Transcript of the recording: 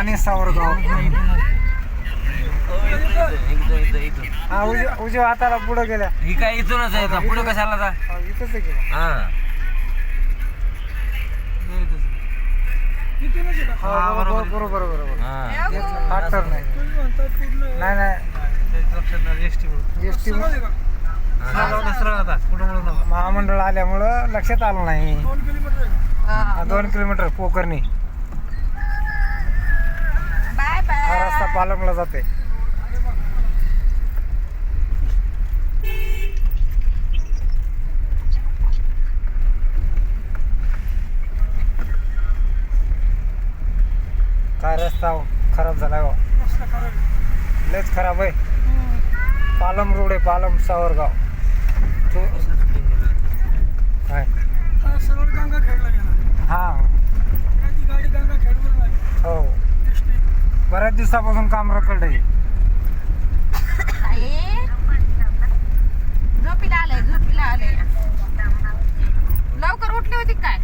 आणि सावरगाव. हा उजव्या उजव्या हाताला पुढे गेल्या. ही काय इथूनच आहे इथं. पुढे कशाला जा? हा, इथंच आहे की हा. हा बरोबर. बरोबर बरोबर हा. हा टर्न नाही नाही नाही. एस टी महामंडळ आल्यामुळं लक्षात आलं नाही. हा, दोन किलोमीटर पोकरणी बाय बाय हा रस्ता पालमला जाते. काय रस्ता खराब झालाय बा लयच खराब आहे. पालम रोड आहे पालम सावरगाव. तो काय? सरळ गंगा खेळला गेला. हा. बऱ्याच दिवसापासून काम रखड आहे झोपीला आलंय झोपीला आलंय. लवकर उठली होती काय?